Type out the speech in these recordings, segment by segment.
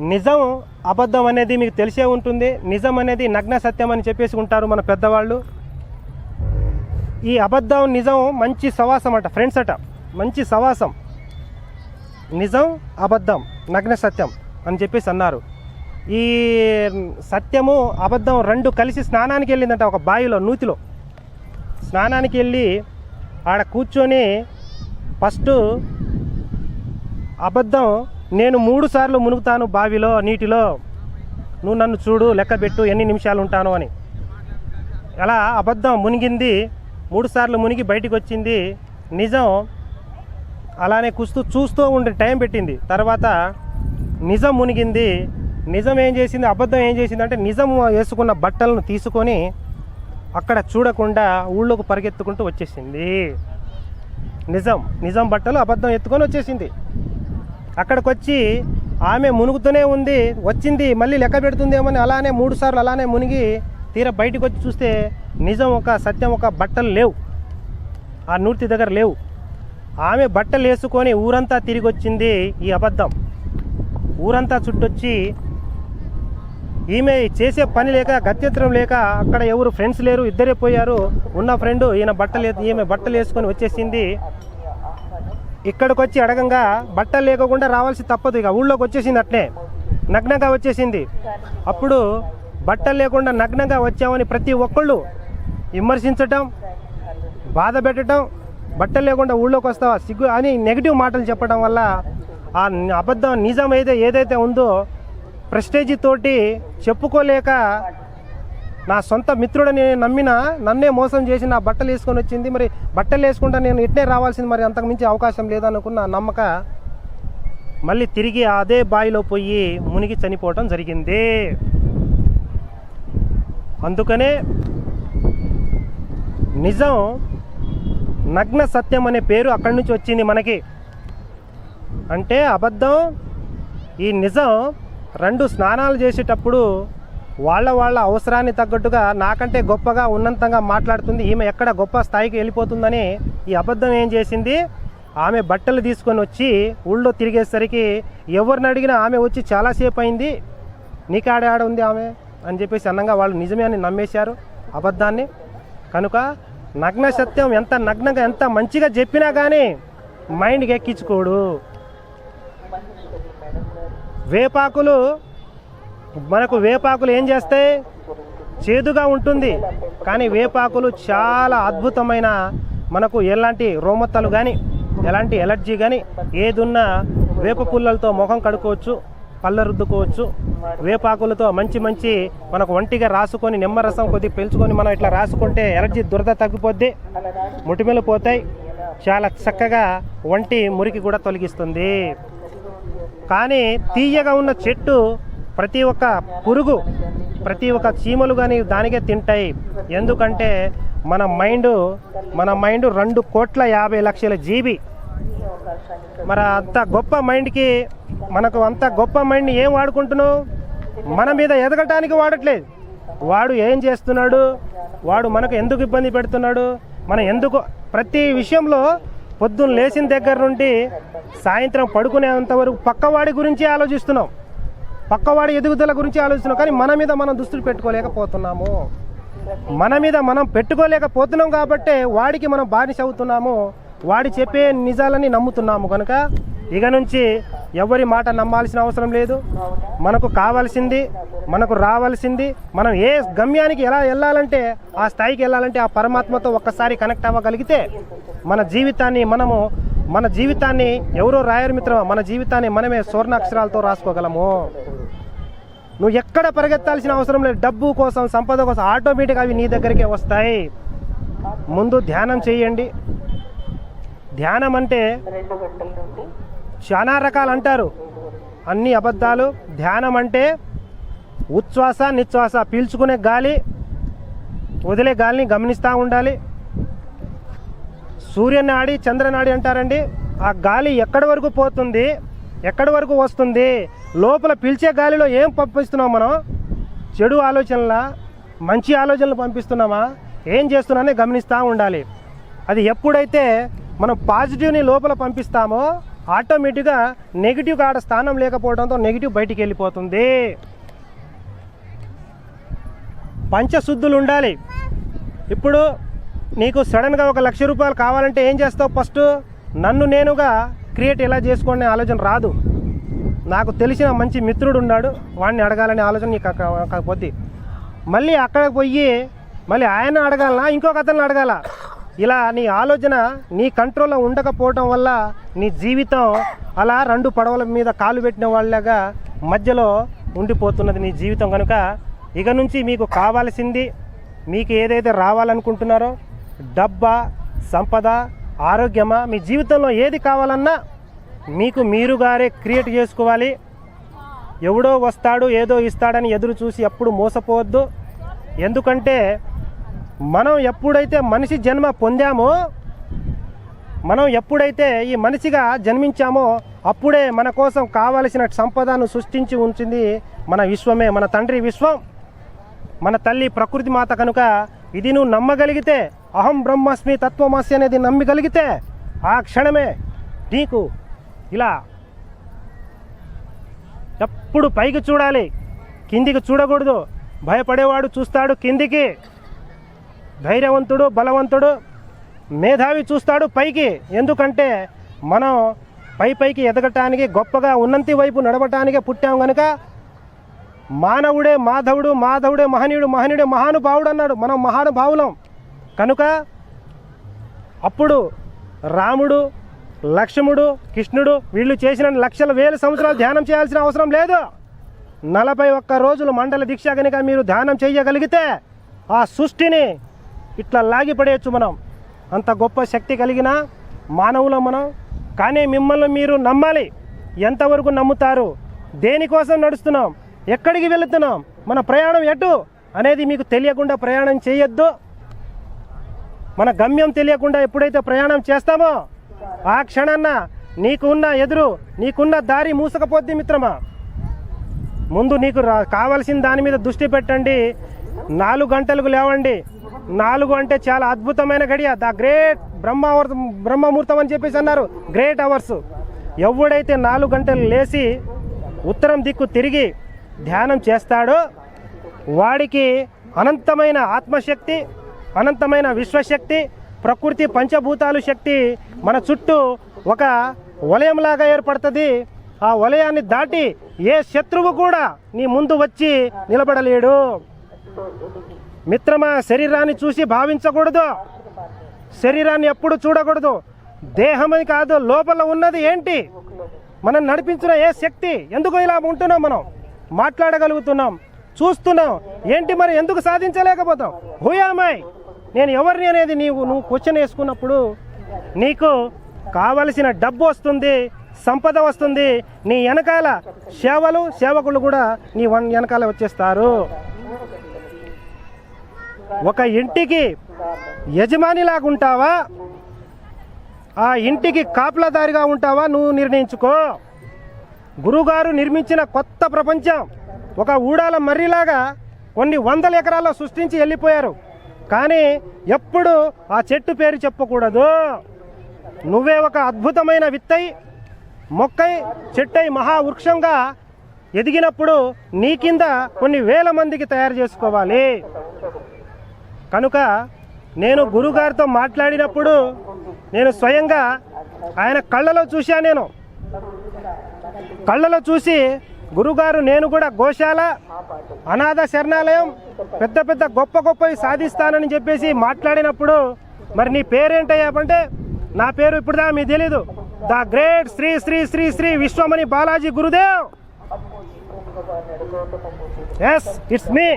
నిజం అబద్ధం అనేది మీకు తెలిసే ఉంటుంది. నిజం అనేది నగ్న సత్యం అని చెప్పేసి ఉంటారు మన పెద్దవాళ్ళు. ఈ అబద్ధం నిజం మంచి సవాసం అట ఫ్రెండ్స్ అట. మంచి సవాసం. నిజం అబద్ధం నగ్న సత్యం అని చెప్పేసి అన్నారు. ఈ సత్యము అబద్ధం రెండు కలిసి స్నానానికి వెళ్ళిందంట ఒక బావిలో నూతిలో. స్నానానికి వెళ్ళి ఆడ కూర్చొని ఫస్ట్ అబద్ధం నేను మూడు సార్లు మునుగుతాను బావిలో నీటిలో. నువ్వు నన్ను చూడు లెక్క పెట్టు ఎన్ని నిమిషాలు ఉంటాను అని. అలా అబద్ధం మునిగింది. మూడు సార్లు మునిగి బయటికి వచ్చింది నిజం అలానే కుస్తూ చూస్తూ ఉండే టైం పెట్టింది. తర్వాత నిజం మునిగింది. నిజం ఏం చేసింది? అబద్ధం ఏం చేసింది? అంటే నిజం వేసుకున్న బట్టలను తీసుకొని అక్కడ చూడకుండా ఊళ్ళోకి పరిగెత్తుకుంటూ వచ్చేసింది. నిజం నిజం బట్టలు అబద్ధం ఎత్తుకొని వచ్చేసింది. అక్కడికి వచ్చి ఆమె మునుగుతూనే ఉంది వచ్చింది మళ్ళీ లెక్క పెడుతుందేమని అలానే మూడు సార్లు అలానే మునిగి తీర బయటకు వచ్చి చూస్తే నిజం ఒక సత్యం ఒక బట్టలు లేవు. ఆ నూర్తి దగ్గర లేవు. ఆమె బట్టలు వేసుకొని ఊరంతా తిరిగి వచ్చింది ఈ అబద్ధం. ఊరంతా చుట్టొచ్చి ఈమె చేసే పని లేక గత్యంతరం లేక అక్కడ ఎవరు ఫ్రెండ్స్ లేరు ఇద్దరే పోయారు. ఉన్న ఫ్రెండ్ ఈయన బట్టలు ఈమె బట్టలు వేసుకొని వచ్చేసింది. ఇక్కడికి వచ్చి అడగంగా బట్టలు లేకుండా రావాల్సి తప్పదు ఇక. ఊళ్ళోకి వచ్చేసింది అట్నే నగ్నంగా వచ్చేసింది. అప్పుడు బట్టలు లేకుండా నగ్నంగా వచ్చామని ప్రతి ఒక్కళ్ళు విమర్శించటం బాధ పెట్టడం బట్టలు లేకుండా ఊళ్ళోకి వస్తావా? సిగ్గు అని నెగిటివ్ మాటలు చెప్పడం వల్ల ఆ అబద్ధం నిజం అయితే ఏదైతే ఉందో ప్రెస్టేజీ తోటి చెప్పుకోలేక నా సొంత మిత్రుడని నమ్మిన నన్నే మోసం చేసి నా బట్టలు వేసుకొని వచ్చింది. మరి బట్టలు వేసుకుంటా నేను ఇట్నే రావాల్సింది మరి అంతకు మించి అవకాశం లేదనుకున్న నమ్మక మళ్ళీ తిరిగి అదే బావిలో పోయి మునిగి చనిపోవటం జరిగింది. అందుకనే నిజం నగ్న సత్యం అనే పేరు అక్కడి నుంచి వచ్చింది మనకి. అంటే అబద్ధం ఈ నిజం రెండు స్నానాలు చేసేటప్పుడు వాళ్ళ వాళ్ళ అవసరాన్ని తగ్గట్టుగా నాకంటే గొప్పగా ఉన్నంతంగా మాట్లాడుతుంది. ఈమె ఎక్కడ గొప్ప స్థాయికి వెళ్ళిపోతుందని ఈ అబద్ధం ఏం చేసింది? ఆమె బట్టలు తీసుకొని వచ్చి ఊళ్ళో తిరిగేసరికి ఎవరిని అడిగినా ఆమె వచ్చి చాలాసేపు అయింది. నీకాడ ఆడ ఉంది ఆమె అని చెప్పేసి అన్నంగా వాళ్ళు నిజమే అని నమ్మేశారు అబద్ధాన్ని. కనుక నగ్న సత్యం ఎంత నగ్నంగా ఎంత మంచిగా చెప్పినా కానీ మైండ్కి ఎక్కించుకోడు. వేపాకులు మనకు వేపాకులు ఏం చేస్తాయి చేదుగా ఉంటుంది. కానీ వేపాకులు చాలా అద్భుతమైన మనకు ఎలాంటి రోమత్తలు కానీ ఎలాంటి ఎలర్జీ కానీ ఏదున్నా వేప పుల్లలతో ముఖం కడుక్కోవచ్చు పళ్ళ రుద్దుకోవచ్చు. వేపాకులతో మంచి మంచి మనకు ఒంటిగా రాసుకొని నిమ్మరసం కొద్దిగా పెంచుకొని మనం ఇట్లా రాసుకుంటే ఎలర్జీ దురద తగ్గిపోద్ది ముటిమెలు పోతాయి. చాలా చక్కగా ఒంటి మురికి కూడా తొలగిస్తుంది. కానీ తీయగా ఉన్న చెట్టు ప్రతి ఒక్క పురుగు ప్రతి ఒక్క చీమలు కానీ దానికే తింటాయి. ఎందుకంటే మన మైండ్ మన మైండ్ రెండు కోట్ల యాభై లక్షల జీబీ. మరి అంత గొప్ప మైండ్కి మనకు అంత గొప్ప మైండ్ని ఏం వాడుకుంటున్నావు? మన మీద ఎదగటానికి వాడట్లేదు. వాడు ఏం చేస్తున్నాడు? వాడు మనకు ఎందుకు ఇబ్బంది పెడుతున్నాడు? మనం ఎందుకు ప్రతి విషయంలో పొద్దున్న లేచిన దగ్గర నుండి సాయంత్రం పడుకునేంత వరకు పక్కవాడి గురించి ఆలోచిస్తున్నాం. పక్కవాడి ఎదుగుదల గురించి ఆలోచిస్తున్నాం కానీ మన మీద మనం దుస్తులు పెట్టుకోలేకపోతున్నాము. మన మీద మనం పెట్టుకోలేకపోతున్నాం కాబట్టే వాడికి మనం బానిస అవుతున్నాము. వాడి చెప్పే నిజాలని నమ్ముతున్నాము కనుక ఇక నుంచి ఎవరి మాట నమ్మాల్సిన అవసరం లేదు. మనకు కావాల్సింది మనకు రావాల్సింది మనం ఏ గమ్యానికి ఎలా వెళ్ళాలంటే ఆ స్థాయికి వెళ్ళాలంటే ఆ పరమాత్మతో ఒక్కసారి కనెక్ట్ అవ్వగలిగితే మన జీవితాన్ని మనము మన జీవితాన్ని ఎవరో రాయరు మిత్రమా? మన జీవితాన్ని మనమే స్వర్ణాక్షరాలతో రాసుకోగలము. నువ్వు ఎక్కడ పరిగెత్తాల్సిన అవసరం లేదు. డబ్బు కోసం సంపద కోసం ఆటోమేటిక్గా అవి నీ దగ్గరికే వస్తాయి. ముందు ధ్యానం చేయండి. ధ్యానం అంటే చాలా రకాలు అంటారు. అన్ని అబద్ధాలు. ధ్యానం అంటే ఉచ్ఛ్వాస నిశ్వాస పీల్చుకునే గాలి వదిలే గాలిని గమనిస్తూ ఉండాలి. సూర్యనాడి చంద్రనాడి అంటారండి. ఆ గాలి ఎక్కడి వరకు పోతుంది? ఎక్కడి వరకు వస్తుంది? లోపల పిలిచే గాలిలో ఏం పంపిస్తున్నాం మనం? చెడు ఆలోచనలా? మంచి ఆలోచనలు పంపిస్తున్నామా? ఏం చేస్తున్నానే గమనిస్తూ ఉండాలి. అది ఎప్పుడైతే మనం పాజిటివ్ని లోపల పంపిస్తామో ఆటోమేటిక్గా నెగిటివ్ కాడ స్థానం లేకపోవడంతో నెగిటివ్ బయటికి వెళ్ళిపోతుంది. పంచశుద్ధులు ఉండాలి. ఇప్పుడు నీకు సడన్గా ఒక లక్ష రూపాయలు కావాలంటే ఏం చేస్తావు? ఫస్ట్ నన్ను నేనుగా క్రియేట్ ఎలా చేసుకోండి ఆలోచన రాదు. నాకు తెలిసిన మంచి మిత్రుడు ఉన్నాడు. వాడిని అడగాలనే ఆలోచన నీకు కాకపోతే. మళ్ళీ అక్కడికి పోయి మళ్ళీ ఆయన అడగాలనా ఇంకొక అతను అడగాల? ఇలా నీ ఆలోచన నీ కంట్రోల్లో ఉండకపోవటం వల్ల నీ జీవితం అలా రెండు పడవల మీద కాలు పెట్టిన వాళ్ళగా మధ్యలో ఉండిపోతున్నది నీ జీవితం కనుక ఇక నుంచి మీకు కావాల్సింది మీకు ఏదైతే రావాలనుకుంటున్నారో డబ్బా సంపద ఆరోగ్యమా మీ జీవితంలో ఏది కావాలన్నా మీకు మీరుగారే క్రియేట్ చేసుకోవాలి. ఎవడో వస్తాడు ఏదో ఇస్తాడని ఎదురు చూసి ఎప్పుడు మోసపోవద్దు. ఎందుకంటే మనం ఎప్పుడైతే మనిషి జన్మ పొందామో మనం ఎప్పుడైతే ఈ మనిషిగా జన్మించామో అప్పుడే మన కోసం కావలసిన సంపదను సృష్టించి ఉంచింది మన విశ్వమే మన తండ్రి విశ్వం. మన తల్లి ప్రకృతి మాత కనుక ఇది నువ్వు నమ్మగలిగితే అహం బ్రహ్మస్మి తత్వమస్మి అనేది నమ్మగలిగితే ఆ క్షణమే నీకు ఇలా. ఎప్పుడు పైకి చూడాలి. కిందికి చూడకూడదు. భయపడేవాడు చూస్తాడు కిందికి. ధైర్యవంతుడు బలవంతుడు మేధావి చూస్తాడు పైకి. ఎందుకంటే మనం పై పైకి ఎదగటానికి గొప్పగా ఉన్నంతి వైపు నడవటానికే పుట్టాం కనుక మానవుడే మాధవుడు మాధవుడే మహనీయుడు మహనీయుడే మహానుభావుడు అన్నాడు. మనం మహానుభావులం. కనుక అప్పుడు రాముడు లక్ష్ముడు కృష్ణుడు వీళ్ళు చేసిన లక్షల వేల సంవత్సరాలు ధ్యానం చేయాల్సిన అవసరం లేదు. నలభై ఒక్క రోజులు మండల దీక్ష కనుక మీరు ధ్యానం చేయగలిగితే ఆ సృష్టిని ఇట్లా లాగిపడేయచ్చు మనం. అంత గొప్ప శక్తి కలిగిన మానవులం మనం. కానీ మిమ్మల్ని మీరు నమ్మాలి. ఎంతవరకు నమ్ముతారు? దేనికోసం నడుస్తున్నాం? ఎక్కడికి వెళుతున్నాం? మన ప్రయాణం ఎటు? అనేది మీకు తెలియకుండా ప్రయాణం చేయొద్దు. మన గమ్యం తెలియకుండా ఎప్పుడైతే ప్రయాణం చేస్తామో ఆ క్షణాన్న నీకున్న ఎదురు నీకున్న దారి మూసకపోద్ది మిత్రమా? ముందు నీకు రా కావలసిన దాని మీద దృష్టి పెట్టండి. నాలుగు గంటలకు లేవండి. నాలుగు అంటే చాలా అద్భుతమైన గడియ. ద గ్రేట్ బ్రహ్మావర్త బ్రహ్మముహూర్తం అని చెప్పేసి అన్నారు. Great hours. ఎవడైతే నాలుగు గంటలు లేచి ఉత్తరం దిక్కు తిరిగి ధ్యానం చేస్తాడో వాడికి అనంతమైన ఆత్మశక్తి అనంతమైన విశ్వశక్తి ప్రకృతి పంచభూతాలు శక్తి మన చుట్టూ ఒక వలయంలాగా ఏర్పడుతుంది. ఆ వలయాన్ని దాటి ఏ శత్రువు కూడా నీ ముందు వచ్చి నిలబడలేడు. మిత్రమా శరీరాన్ని చూసి భావించకూడదు. శరీరాన్ని ఎప్పుడు చూడకూడదు. దేహమని కాదు లోపల ఉన్నది ఏంటి? మనం నడిపించిన ఏ శక్తి? ఎందుకు ఇలా ఉంటున్నాం మనం? మాట్లాడగలుగుతున్నాం. చూస్తున్నాం. ఏంటి మరి? ఎందుకు సాధించలేకపోతాం? హుయామాయ్ నేను ఎవరిని అనేది నీవు నువ్వు క్వశ్చన్ వేసుకున్నప్పుడు నీకు కావలసిన డబ్బు వస్తుంది సంపద వస్తుంది నీ వెనకాల సేవలు సేవకులు కూడా నీ వన్ వెనకాల వచ్చేస్తారు. ఒక ఇంటికి యజమానిలాగా ఉంటావా? ఆ ఇంటికి కాపలాదారిగా ఉంటావా? నువ్వు నిర్ణయించుకో. గురుగారు నిర్మించిన కొత్త ప్రపంచం ఒక ఊడాల మర్రిలాగా కొన్ని వందల ఎకరాల్లో సృష్టించి వెళ్ళిపోయారు. కానీ ఎప్పుడు ఆ చెట్టు పేరు చెప్పకూడదు. నువ్వే ఒక అద్భుతమైన విత్తై మొక్కై చెట్టై మహావృక్షంగా ఎదిగినప్పుడు నీ కింద కొన్ని వేల మందికి తయారు చేసుకోవాలి. కనుక నేను గురుగారితో మాట్లాడినప్పుడు నేను స్వయంగా ఆయన కళ్ళలో చూశా నేను. కళ్ళలో చూసి గురుగారు నేను కూడా గోశాల అనాథ శరణాలయం పెద్ద పెద్ద గొప్ప గొప్పవి సాధిస్తానని చెప్పేసి మాట్లాడినప్పుడు మరి నీ పేరేంటయ్యాపంటే నా పేరు ఇప్పుడుదా మీకు తెలీదు. The great Shri Shri Shri Shri Vishwamani Balaji Gurudev. Yes it's me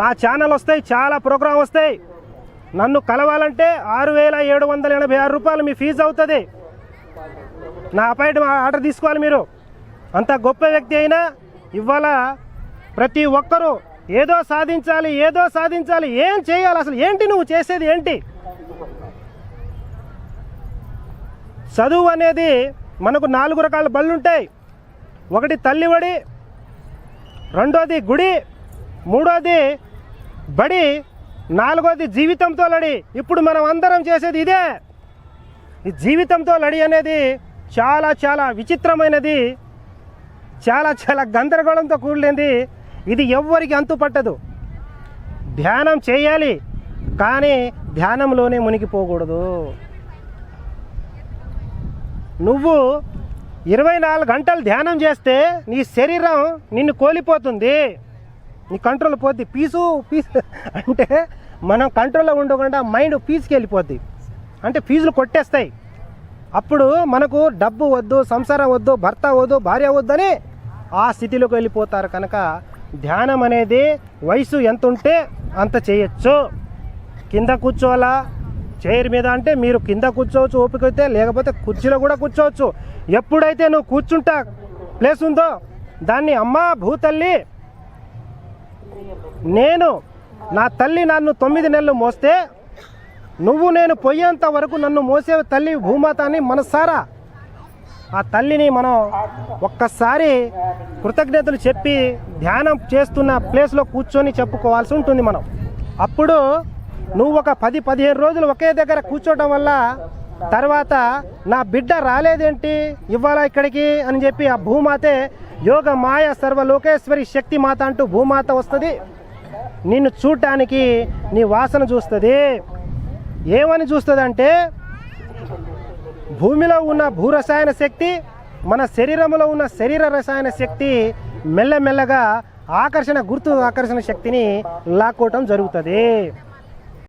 నా ఛానల్ వస్తాయి చాలా ప్రోగ్రామ్ వస్తాయి. నన్ను కలవాలంటే ఆరు వేల ఏడు వందల ఎనభై ఆరు రూపాయలు మీ ఫీజు అవుతుంది. నా అపాయింట్మెంట్ ఆర్డర్ తీసుకోవాలి మీరు. అంత గొప్ప వ్యక్తి అయినా ఇవాళ ప్రతి ఒక్కరూ ఏదో సాధించాలి ఏదో సాధించాలి ఏం చేయాలి అసలు ఏంటి నువ్వు చేసేది ఏంటి? చదువు అనేది మనకు నాలుగు రకాల బళ్ళు ఉంటాయి ఒకటి తల్లివడి రెండోది గుడి మూడోది బడి నాలుగోది జీవితంతో లడి. ఇప్పుడు మనం అందరం చేసేది ఇదే. ఈ జీవితంతో లడి అనేది చాలా చాలా విచిత్రమైనది. చాలా చాలా గందరగోళంతో కూడినది. ఇది ఎవ్వరికి అంతు పట్టదు ధ్యానం చేయాలి కానీ ధ్యానంలోనే మునిగిపోకూడదు. నువ్వు ఇరవై నాలుగు గంటలు ధ్యానం చేస్తే నీ శరీరం నిన్ను కోలిపోతుంది. నీ కంట్రోల్ పోద్ది. Piece piece. అంటే మనం కంట్రోల్లో ఉండకుండా మైండ్ పీస్కి వెళ్ళిపోద్ది అంటే ఫీజులు కొట్టేస్తాయి. అప్పుడు మనకు డబ్బు వద్దు సంసారం వద్దు భర్త వద్దు భార్య వద్దని ఆ స్థితిలోకి వెళ్ళిపోతారు కనుక ధ్యానం అనేది వయసు ఎంత ఉంటే అంత చేయొచ్చు. కింద కూర్చోవాలా? చైర్ మీద అంటే మీరు కింద కూర్చోవచ్చు ఓపిక అయితే లేకపోతే కుర్చీలో కూడా కూర్చోవచ్చు. ఎప్పుడైతే నువ్వు కూర్చుంటా ప్లేస్ ఉందో దాన్ని అమ్మా భూతల్లి నేను నా తల్లి నన్ను తొమ్మిది నెలలు మోస్తే నువ్వు నేను పోయేంత వరకు నన్ను మోసే తల్లి భూమాత అని మనసారా ఆ తల్లిని మనం ఒక్కసారి కృతజ్ఞతలు చెప్పి ధ్యానం చేస్తున్న ప్లేస్లో కూర్చొని చెప్పుకోవాల్సి ఉంటుంది మనం. అప్పుడు నువ్వు ఒక పది పదిహేను రోజులు ఒకే దగ్గర కూర్చోవటం వల్ల తర్వాత నా బిడ్డ రాలేదేంటి? ఇవ్వాలా ఇక్కడికి? అని చెప్పి ఆ భూమాతే యోగ మాయ సర్వలోకేశ్వరి శక్తి మాత అంటూ భూమాత వస్తుంది. నిన్ను చూడటానికి నీ వాసన చూస్తుంది. ఏమని చూస్తుందంటే భూమిలో ఉన్న భూరసాయన శక్తి మన శరీరంలో ఉన్న శరీర రసాయన శక్తి మెల్లమెల్లగా ఆకర్షణ గుర్తు ఆకర్షణ శక్తిని లాక్కోవటం జరుగుతుంది.